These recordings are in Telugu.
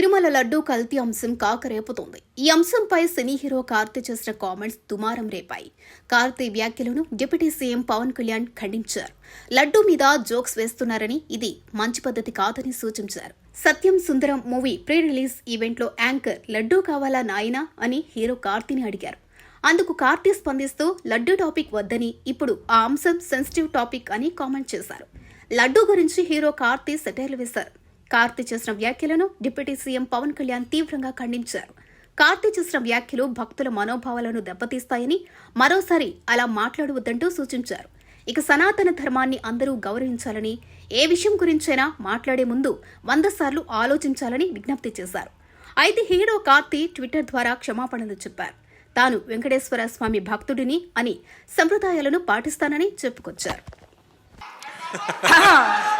తిరుమల లడ్డూ కల్తీ అంశం కాకరేపుతోంది. ఈ అంశంపై సినీ హీరో కార్తీ చేసిన కామెంట్స్ దుమారం రేపాయి. కార్తీ వ్యాఖ్యలను డిప్యూటీ సీఎం పవన్ కళ్యాణ్ ఖండించారు. లడ్డూ మీద జోక్స్ వేస్తున్నారని ఇది మంచి పద్ధతి కాదని సూచించారు. Satyam Sundaram movie pre release ఈవెంట్లో యాంకర్ లడ్డూ కావాలా నాయనా అని హీరో కార్తీని అడిగారు. అందుకు కార్తీ స్పందిస్తూ లడ్డూ టాపిక్ వద్దని ఇప్పుడు ఆ అంశం సెన్సిటివ్ టాపిక్ అని కామెంట్ చేశారు. లడ్డూ గురించి హీరో కార్తీ సెటైర్లు వేశారు. కార్తీ చేసిన వ్యాఖ్యలను డిప్యూటీ సీఎం పవన్ కళ్యాణ్ తీవ్రంగా ఖండించారు. కార్తీ చేసిన వ్యాఖ్యలు భక్తుల మనోభావాలను దెబ్బతీస్తాయని మరోసారి అలా మాట్లాడవద్దంటూ సూచించారు. ఇక సనాతన ధర్మాన్ని అందరూ గౌరవించాలని ఏ విషయం గురించైనా మాట్లాడే ముందు వంద సార్లు ఆలోచించాలని విజ్ఞప్తి చేశారు. అయితే హీరో కార్తీ ట్విట్టర్ ద్వారా క్షమాపణలు చెప్పారు. తాను వెంకటేశ్వర స్వామి భక్తుడిని అని సంప్రదాయాలను పాటిస్తానని చెప్పుకొచ్చారు.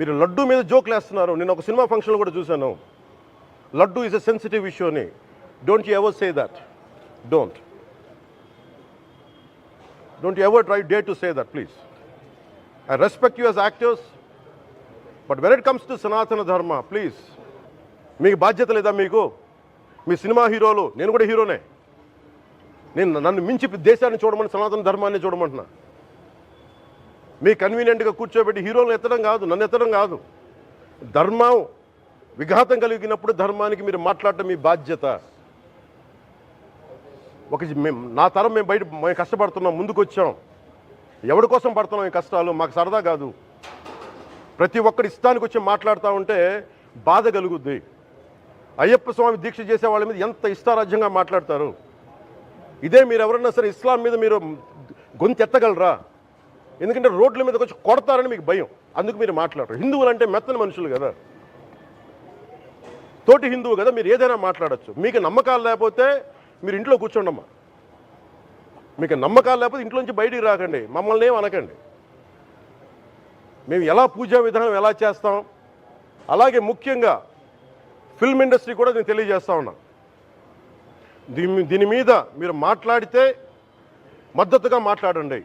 మీరు లడ్డు మీద జోక్లు వేస్తున్నారు. నేను ఒక సినిమా ఫంక్షన్లో కూడా చూశాను. Laddu is a sensitive issue అని. Don't you ever say that don't don't you ever try day to say that please I respect you as actors but when it comes to Sanatana Dharma please మీకు బాధ్యత లేదా మీకు? మీ సినిమా హీరోలు నేను కూడా హీరోనే. నేను నన్ను మించి దేశాన్ని చూడమని సనాతన ధర్మాన్ని చూడమంటున్నా. మీ కన్వీనియంట్గా కూర్చోబెట్టి హీరోలను ఎత్తడం కాదు నన్ను ఎత్తడం కాదు. ధర్మం విఘాతం కలిగినప్పుడు ధర్మానికి మీరు మాట్లాడటం మీ బాధ్యత. ఒక మేము నా తరం మేము బయట మేము కష్టపడుతున్నాం ముందుకు వచ్చాం ఎవరి కోసం పడుతున్నాం ఈ కష్టాలు? మాకు సరదా కాదు. ప్రతి ఒక్కరి ఇష్టానికి వచ్చి మాట్లాడుతూ ఉంటే బాధ కలుగుద్ది. అయ్యప్ప స్వామి దీక్ష చేసే వాళ్ళ మీద ఎంత ఇష్టారాజ్యంగా మాట్లాడతారు? ఇదే మీరు ఎవరన్నా సరే ఇస్లాం మీద మీరు గొంతు ఎత్తగలరా ఎందుకంటే రోడ్ల మీదకి వచ్చి కొడతారని మీకు భయం. అందుకు మీరు మాట్లాడరు. హిందువులు అంటే మెత్తని మనుషులు కదా. తోటి హిందువు కదా మీరు ఏదైనా మాట్లాడచ్చు. మీకు నమ్మకాలు లేకపోతే మీరు ఇంట్లో కూర్చోండమ్మా. మీకు నమ్మకాలు లేకపోతే ఇంట్లోంచి బయటికి రాకండి. మమ్మల్ని ఏం అనకండి. మేము ఎలా పూజా విధానం ఎలా చేస్తాం? అలాగే ముఖ్యంగా ఫిల్మ్ ఇండస్ట్రీ కూడా నేను తెలియజేస్తా ఉన్నా. దీని దీని మీద మీరు మాట్లాడితే మద్దతుగా మాట్లాడండి.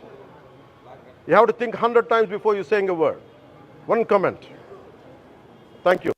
You have to think 100 times before you saying a word. One comment. Thank you.